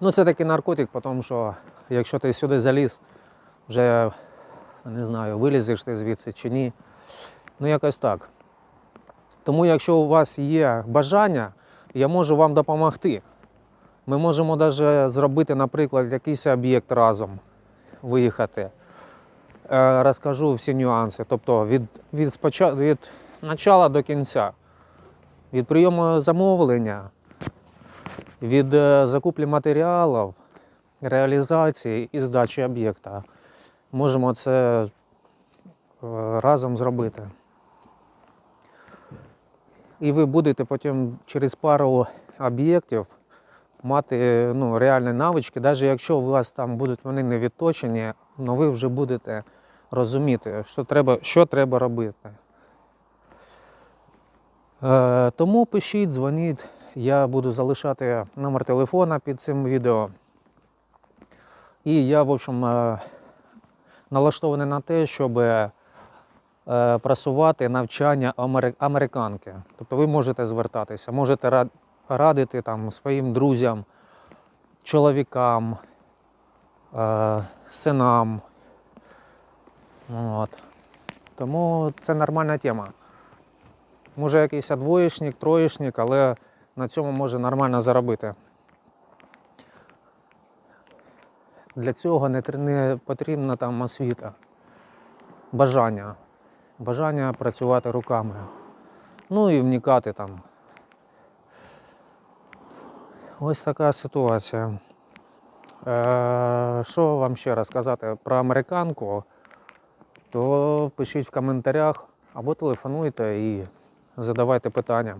Ну, це такий наркотик, тому що якщо ти сюди заліз, вже не знаю, вилізеш ти звідси чи ні. Ну, якось так. Тому, якщо у вас є бажання, я можу вам допомогти. Ми можемо навіть зробити, наприклад, якийсь об'єкт разом, виїхати. Е, Розкажу всі нюанси. Тобто від, від, спочат- від початку до кінця. Від прийому замовлення, від е, закуплі матеріалів, реалізації і здачі об'єкта. Можемо це е, разом зробити. І ви будете потім через пару об'єктів мати ну, реальні навички, навіть якщо у вас там будуть вони не відточені, але ви вже будете розуміти, що треба, що треба робити. Е, тому пишіть, дзвоніть, я буду залишати номер телефона під цим відео. І я, в общем, е, налаштований на те, щоб е, просувати навчання американки. Тобто ви можете звертатися, можете радити там, своїм друзям, чоловікам, е, синам. От. Тому це нормальна тема. Може якийсь двоєчник, троєчник, але на цьому може нормально заробити. Для цього не, потрібна там освіта. Бажання. Бажання працювати руками. Ну і вникати там. Ось така ситуація. Е, що вам ще розказати про американку, то пишіть в коментарях або телефонуйте і задавайте питання.